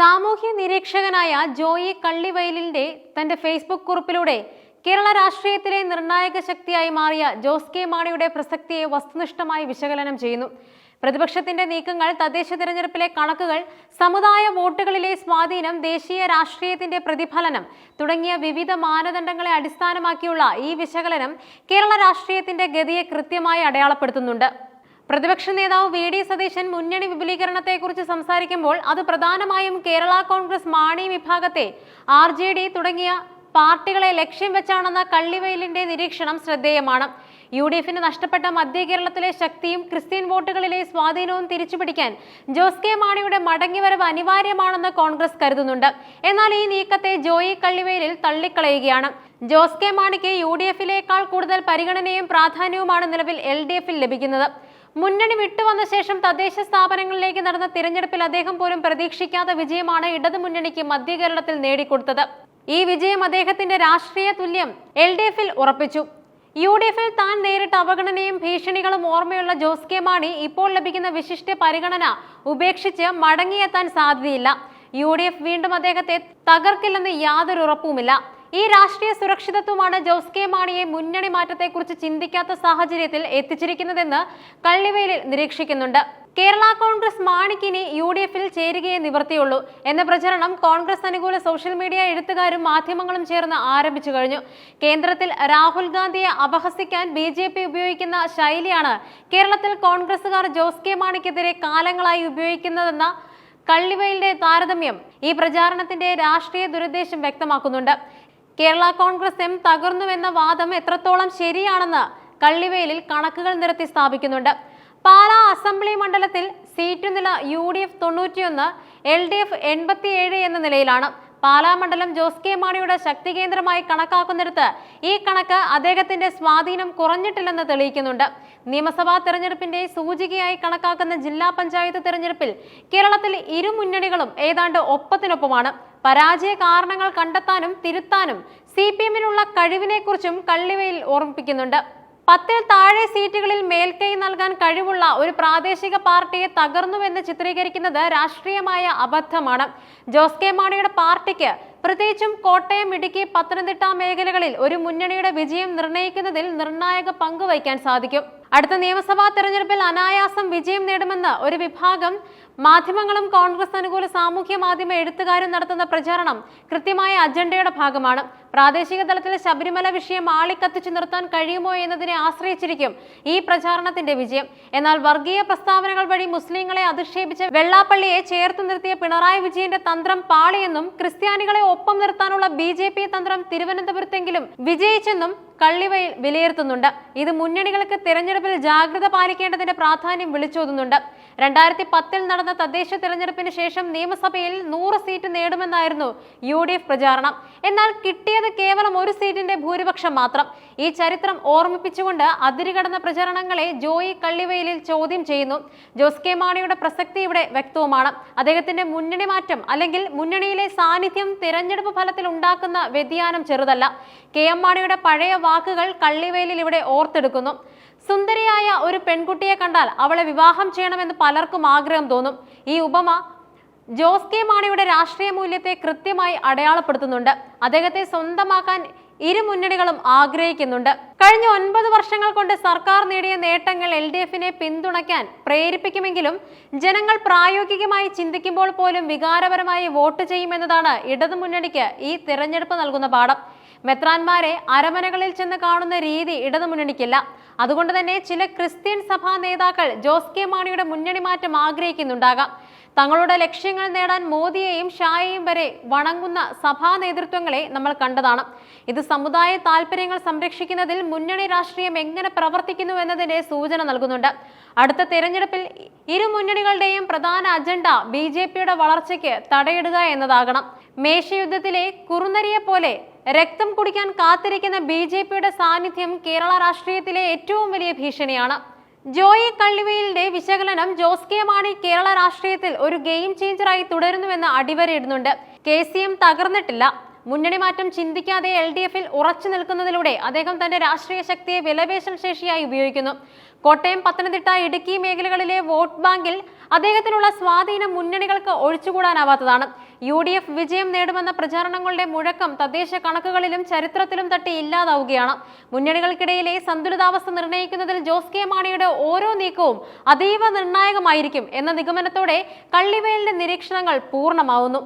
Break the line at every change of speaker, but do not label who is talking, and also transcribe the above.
സാമൂഹ്യ നിരീക്ഷകനായ ജോയി കള്ളിവയലിന്റെ തന്റെ ഫേസ്ബുക്ക് കുറിപ്പിലൂടെ കേരള രാഷ്ട്രീയത്തിലെ നിർണായക ശക്തിയായി മാറിയ ജോസ് കെ മാണിയുടെ പ്രസക്തിയെ വസ്തുനിഷ്ഠമായി വിശകലനം ചെയ്യുന്നു. പ്രതിപക്ഷത്തിന്റെ നീക്കങ്ങൾ തദ്ദേശ തിരഞ്ഞെടുപ്പിലെ കണക്കുകൾ സമുദായ വോട്ടുകളിലെ സ്വാധീനം ദേശീയ രാഷ്ട്രീയത്തിന്റെ പ്രതിഫലനം തുടങ്ങിയ വിവിധ മാനദണ്ഡങ്ങളെ അടിസ്ഥാനമാക്കിയുള്ള ഈ വിശകലനം കേരള രാഷ്ട്രീയത്തിന്റെ ഗതിയെ കൃത്യമായി അടയാളപ്പെടുത്തുന്നുണ്ട്. പ്രതിപക്ഷ നേതാവ് വി ഡി സതീശൻ മുന്നണി വിപുലീകരണത്തെക്കുറിച്ച് സംസാരിക്കുമ്പോൾ അത് പ്രധാനമായും കേരള കോൺഗ്രസ് മാണി വിഭാഗത്തെ ആർ ജെ ഡി തുടങ്ങിയ പാർട്ടികളെ ലക്ഷ്യം വെച്ചാണെന്ന കള്ളിവയലിന്റെ നിരീക്ഷണം ശ്രദ്ധേയമാണ്. യു ഡി എഫിന് നഷ്ടപ്പെട്ട മധ്യ കേരളത്തിലെ ശക്തിയും ക്രിസ്ത്യൻ വോട്ടുകളിലെ സ്വാധീനവും തിരിച്ചുപിടിക്കാൻ ജോസ് കെ മാണിയുടെ മടങ്ങിവരവ് അനിവാര്യമാണെന്ന് കോൺഗ്രസ് കരുതുന്നുണ്ട്. എന്നാൽ ഈ നീക്കത്തെ ജോയി കള്ളിവയലിൽ തള്ളിക്കളയുകയാണ്. ജോസ് കെ മാണിക്ക് യു ഡി എഫിലേക്കാൾ കൂടുതൽ പരിഗണനയും പ്രാധാന്യവുമാണ് നിലവിൽ എൽ ഡി എഫിൽ ലഭിക്കുന്നത്. മുന്നണി വിട്ടുവന്ന ശേഷം തദ്ദേശ സ്ഥാപനങ്ങളിലേക്ക് നടന്ന തിരഞ്ഞെടുപ്പിൽ അദ്ദേഹം പോലും പ്രതീക്ഷിക്കാത്ത വിജയമാണ് ഇടതുമുന്നണിക്ക് മധ്യ കേരളത്തിൽ നേടിക്കൊടുത്തത്. ഈ വിജയം അദ്ദേഹത്തിന്റെ രാഷ്ട്രീയ തുല്യം എൽ ഡി എഫിൽ ഉറപ്പിച്ചു. യു ഡി എഫിൽ താൻ നേരിട്ട അവഗണനയും ഭീഷണികളും ഓർമ്മയുള്ള ജോസ് കെ മാണി ഇപ്പോൾ ലഭിക്കുന്ന വിശിഷ്ട പരിഗണന ഉപേക്ഷിച്ച് മടങ്ങിയെത്താൻ സാധ്യതയില്ല. യു ഡി എഫ് വീണ്ടും അദ്ദേഹത്തെ തകർക്കില്ലെന്ന് യാതൊരു ഉറപ്പുമില്ല. ഈ രാഷ്ട്രീയ സുരക്ഷിതത്വമാണ് ജോസ് കെ മാണിയെ മുന്നണി മാറ്റത്തെക്കുറിച്ച് ചിന്തിക്കാത്ത സാഹചര്യത്തിൽ എത്തിച്ചിരിക്കുന്നതെന്ന് കള്ളിവേലിൽ നിരീക്ഷിക്കുന്നുണ്ട്. കേരള കോൺഗ്രസ് മാണിക്കിനി യു ഡി എഫിൽ ചേരുകയെ നിവർത്തിയുള്ളൂ എന്ന പ്രചരണം കോൺഗ്രസ് അനുകൂല സോഷ്യൽ മീഡിയ എഴുത്തുകാരും മാധ്യമങ്ങളും ചേർന്ന് ആരംഭിച്ചു കഴിഞ്ഞു. കേന്ദ്രത്തിൽ രാഹുൽ ഗാന്ധിയെ അപഹസിക്കാൻ ബി ജെ പി ഉപയോഗിക്കുന്ന ശൈലിയാണ് കേരളത്തിൽ കോൺഗ്രസുകാർ ജോസ് കെ മാണിക്കെതിരെ കാലങ്ങളായി ഉപയോഗിക്കുന്നതെന്ന കള്ളിവയലിന്റെ താരതമ്യം ഈ പ്രചാരണത്തിന്റെ രാഷ്ട്രീയ ദുരുദ്ദേശം വ്യക്തമാക്കുന്നുണ്ട്. കേരള കോൺഗ്രസ് എം തകർന്നുവെന്ന വാദം എത്രത്തോളം ശരിയാണെന്ന് കള്ളിവേലിൽ കണക്കുകൾ നിരത്തി സ്ഥാപിക്കുന്നുണ്ട്. പാലാ അസംബ്ലി മണ്ഡലത്തിൽ സീറ്റ് നില യു ഡി എഫ് തൊണ്ണൂറ്റിയൊന്ന് എൽ ഡി എഫ് എൺപത്തിയേഴ് എന്ന നിലയിലാണ്. പാലാ മണ്ഡലം ജോസ് കെ മാണിയുടെ ശക്തി കേന്ദ്രമായി കണക്കാക്കുന്നിടത്ത് ഈ കണക്ക് അദ്ദേഹത്തിന്റെ സ്വാധീനം കുറഞ്ഞിട്ടില്ലെന്ന് തെളിയിക്കുന്നുണ്ട്. നിയമസഭാ തെരഞ്ഞെടുപ്പിന്റെ സൂചികയായി കണക്കാക്കുന്ന ജില്ലാ പഞ്ചായത്ത് തെരഞ്ഞെടുപ്പിൽ കേരളത്തിൽ ഇരു മുന്നണികളും ഏതാണ്ട് ഒപ്പത്തിനൊപ്പമാണ്. പരാജയ കാരണങ്ങൾ കണ്ടെത്താനും തിരുത്താനും സി പി എമ്മിനുള്ള കഴിവിനെക്കുറിച്ചും കള്ളിവയിൽ ഓർമ്മിപ്പിക്കുന്നുണ്ട്. പത്തിൽ താഴെ സീറ്റുകളിൽ മേൽക്കൈ നൽകാൻ കഴിവുള്ള ഒരു പ്രാദേശിക പാർട്ടിയെ തകർന്നുവെന്ന് ചിത്രീകരിക്കുന്നത് രാഷ്ട്രീയമായ അബദ്ധമാണ്. ജോസ് കെ മാണിയുടെ പാർട്ടിക്ക് പ്രത്യേകിച്ചും കോട്ടയം ഇടുക്കി പത്തനംതിട്ട മേഖലകളിൽ ഒരു മുന്നണിയുടെ വിജയം നിർണയിക്കുന്നതിൽ നിർണായക പങ്കുവഹിക്കാൻ സാധിക്കും. അടുത്ത നിയമസഭാ തെരഞ്ഞെടുപ്പിൽ അനായാസം വിജയം നേടുമെന്ന് ഒരു വിഭാഗം മാധ്യമങ്ങളും കോൺഗ്രസ് അനുകൂല സാമൂഹ്യ മാധ്യമ എഴുത്തുകാരും നടത്തുന്ന പ്രചാരണം കൃത്യമായ അജണ്ടയുടെ ഭാഗമാണ്. പ്രാദേശിക തലത്തിൽ ശബരിമല വിഷയം ആളിക്കത്തിച്ചു നിർത്താൻ കഴിയുമോ എന്നതിനെ ആശ്രയിച്ചിരിക്കും ഈ പ്രചാരണത്തിന്റെ വിജയം. എന്നാൽ വർഗീയ പ്രസ്താവനകൾ വഴി മുസ്ലിങ്ങളെ അധിക്ഷേപിച്ച് വെള്ളാപ്പള്ളിയെ ചേർത്ത് നിർത്തിയ പിണറായി വിജയന്റെ തന്ത്രം പാളിയെന്നും ക്രിസ്ത്യാനികളെ ഒപ്പം നിർത്താനുള്ള ബി തന്ത്രം തിരുവനന്തപുരത്തെങ്കിലും വിജയിച്ചെന്നും കള്ളിവയിൽ വിലയിരുത്തുന്നുണ്ട്. ഇത് മുന്നണികൾക്ക് തിരഞ്ഞെടുപ്പിൽ ജാഗ്രത പാലിക്കേണ്ടതിന്റെ പ്രാധാന്യം വിളിച്ചോതുന്നുണ്ട്. രണ്ടായിരത്തി പത്തിൽ നടന്ന തദ്ദേശ തെരഞ്ഞെടുപ്പിന് ശേഷം നിയമസഭയിൽ നൂറ് സീറ്റ് നേടുമെന്നായിരുന്നു യു ഡി എഫ് പ്രചാരണം. എന്നാൽ കിട്ടിയത് കേവലം ഒരു സീറ്റിന്റെ ഭൂരിപക്ഷം മാത്രം. ഈ ചരിത്രം ഓർമ്മിപ്പിച്ചുകൊണ്ട് അതിരുകടന്ന പ്രചരണങ്ങളെ ജോയി കള്ളിവയലിൽ ചോദ്യം ചെയ്യുന്നു. ജോസ് കെ മാണിയുടെ പ്രസക്തി ഇവിടെ വ്യക്തവുമാണ്. അദ്ദേഹത്തിന്റെ മുന്നണി മാറ്റം അല്ലെങ്കിൽ മുന്നണിയിലെ സാന്നിധ്യം തിരഞ്ഞെടുപ്പ് ഫലത്തിൽ ഉണ്ടാക്കുന്ന വ്യതിയാനം ചെറുതല്ല. കെ എം മാണിയുടെ പഴയ വാക്കുകൾ കള്ളിവയലിൽ ഇവിടെ ഓർത്തെടുക്കുന്നു. സുന്ദരിയായ ഒരു പെൺകുട്ടിയെ കണ്ടാൽ അവളെ വിവാഹം ചെയ്യണമെന്ന് പലർക്കും ആഗ്രഹം തോന്നും. ഈ ഉപമ ജോസ് കെ മാണിയുടെ രാഷ്ട്രീയ മൂല്യത്തെ കൃത്യമായി അടയാളപ്പെടുത്തുന്നുണ്ട്. അദ്ദേഹത്തെ സ്വന്തമാക്കാൻ ഇരു മുന്നണികളും ആഗ്രഹിക്കുന്നുണ്ട്. കഴിഞ്ഞ ഒൻപത് വർഷങ്ങൾ കൊണ്ട് സർക്കാർ നേടിയ നേട്ടങ്ങൾ എൽ ഡി എഫിനെ പിന്തുണയ്ക്കാൻ പ്രേരിപ്പിക്കുമെങ്കിലും ജനങ്ങൾ പ്രായോഗികമായി ചിന്തിക്കുമ്പോൾ പോലും വികാരപരമായി വോട്ട് ചെയ്യുമെന്നതാണ് ഇടതുമുന്നണിക്ക് ഈ തിരഞ്ഞെടുപ്പ് നൽകുന്ന പാഠം. മെത്രാന്മാരെ അരമനകളിൽ ചെന്ന് കാണുന്ന രീതി ഇടതുമുന്നണിക്കില്ല. അതുകൊണ്ട് തന്നെ ചില ക്രിസ്ത്യൻ സഭാ നേതാക്കൾ ജോസ് കെ മാണിയുടെ മുന്നണി മാറ്റം ആഗ്രഹിക്കുന്നുണ്ടാകാം. തങ്ങളുടെ ലക്ഷ്യങ്ങൾ നേടാൻ മോദിയെയും ഷായെയും വരെ വണങ്ങുന്ന സഭാ നേതൃത്വങ്ങളെ നമ്മൾ കണ്ടതാണ്. ഇത് സമുദായ താൽപര്യങ്ങൾ സംരക്ഷിക്കുന്നതിൽ മുന്നണി രാഷ്ട്രീയം എങ്ങനെ പ്രവർത്തിക്കുന്നു എന്നതിന്റെ സൂചന നൽകുന്നുണ്ട്. അടുത്ത തെരഞ്ഞെടുപ്പിൽ ഇരു മുന്നണികളുടെയും പ്രധാന അജണ്ട ബി വളർച്ചയ്ക്ക് തടയിടുക എന്നതാകണം. മേശയുദ്ധത്തിലെ കുറുനരിയെ പോലെ രക്തം കുടിക്കാൻ കാത്തിരിക്കുന്ന ബി ജെ പിയുടെ സാന്നിധ്യം കേരള രാഷ്ട്രീയത്തിലെ ഏറ്റവും വലിയ ഭീഷണിയാണ്. ജോയി കള്ളിവയിലിന്റെ വിശകലനം ജോസ് കെ മാണി കേരള രാഷ്ട്രീയത്തിൽ ഒരു ഗെയിം ചേഞ്ചറായി തുടരുന്നുവെന്ന് അടിവരയിടുന്നുണ്ട്. കെ സി എം തകർന്നിട്ടില്ല. മുന്നണി മാറ്റം ചിന്തിക്കാതെ എൽ ഡി എഫിൽ ഉറച്ചു നിൽക്കുന്നതിലൂടെ അദ്ദേഹം തന്റെ രാഷ്ട്രീയ ശക്തിയെ വിലപേശൽ ശേഷിയായി ഉപയോഗിക്കുന്നു. കോട്ടയം പത്തനംതിട്ട ഇടുക്കി മേഖലകളിലെ വോട്ട് ബാങ്കിൽ അദ്ദേഹത്തിനുള്ള സ്വാധീനം മുന്നണികൾക്ക് ഒഴിച്ചുകൂടാനാവാത്തതാണ്. യു ഡി എഫ് വിജയം നേടുമെന്ന പ്രചാരണങ്ങളുടെ മുഴക്കം തദ്ദേശ കണക്കുകളിലും ചരിത്രത്തിലും തട്ടി ഇല്ലാതാവുകയാണ്. മുന്നണികൾക്കിടയിലെ സന്തുലിതാവസ്ഥ നിർണയിക്കുന്നതിൽ ജോസ് കെ മാണിയുടെ ഓരോ നീക്കവും അതീവ നിർണായകമായിരിക്കും എന്ന നിഗമനത്തോടെ കള്ളിവയലിന്റെ നിരീക്ഷണങ്ങൾ പൂർണമാവുന്നു.